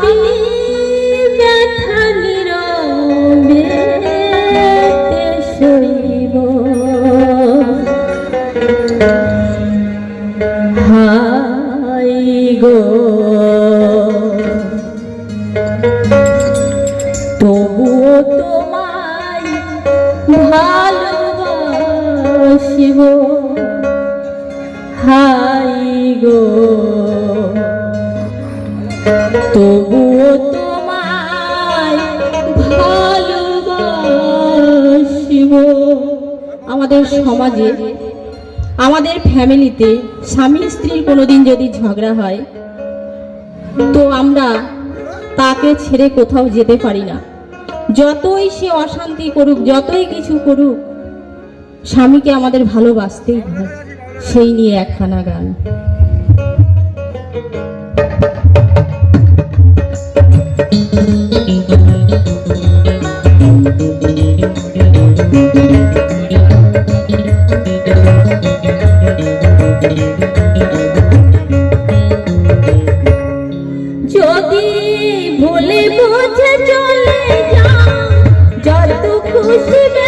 你 আমাদের সমাজে, আমাদের ফ্যামিলিতে স্বামী স্ত্রীর কোনোদিন যদি ঝগড়া হয়, তো আমরা তাকে ছেড়ে কোথাও যেতে পারি না। যতই সে অশান্তি করুক, যতই কিছু করুক, স্বামীকে আমাদের ভালোবাসতেই হয় সেই নিয়ে একখানা গান। Thank you. Christmas.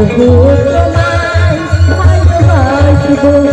Eu vou mais, mais, mais, mais, mais,